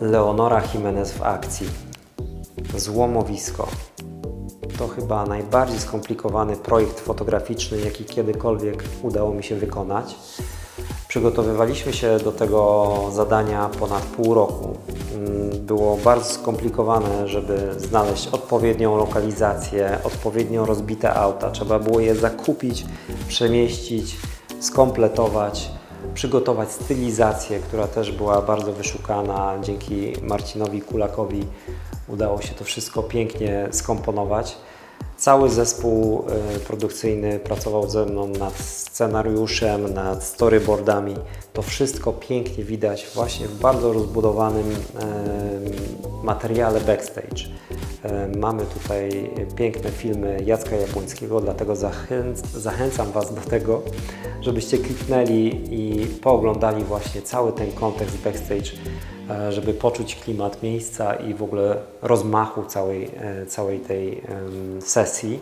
Leonora Jimenez w akcji. Złomowisko. To chyba najbardziej skomplikowany projekt fotograficzny, jaki kiedykolwiek udało mi się wykonać. Przygotowywaliśmy się do tego zadania ponad pół roku. Mm, Było bardzo skomplikowane, żeby znaleźć odpowiednią lokalizację, odpowiednio rozbite auta. Trzeba było je zakupić, przemieścić, skompletować, przygotować stylizację, która też była bardzo wyszukana. Dzięki Marcinowi Kulakowi udało się to wszystko pięknie skomponować. Cały zespół e, produkcyjny pracował ze mną nad scenariuszem, nad storyboardami. To wszystko pięknie widać właśnie w bardzo rozbudowanym materiale backstage. E, Mamy tutaj piękne filmy Jacka Jabłońskiego, dlatego zachęc- zachęcam Was do tego, żebyście kliknęli i pooglądali właśnie cały ten kontekst backstage, e, żeby poczuć klimat miejsca i w ogóle rozmachu całej, e, całej tej sesji.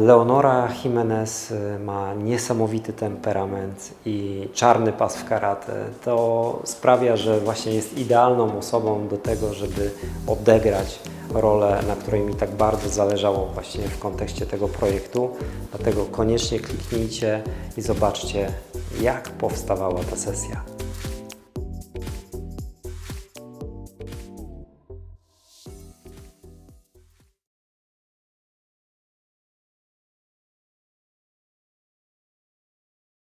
Leonora Jimenez ma niesamowity temperament i czarny pas w karate. To sprawia, że właśnie jest idealną osobą do tego, żeby odegrać rolę, na której mi tak bardzo zależało właśnie w kontekście tego projektu. Dlatego koniecznie kliknijcie i zobaczcie, jak powstawała ta sesja.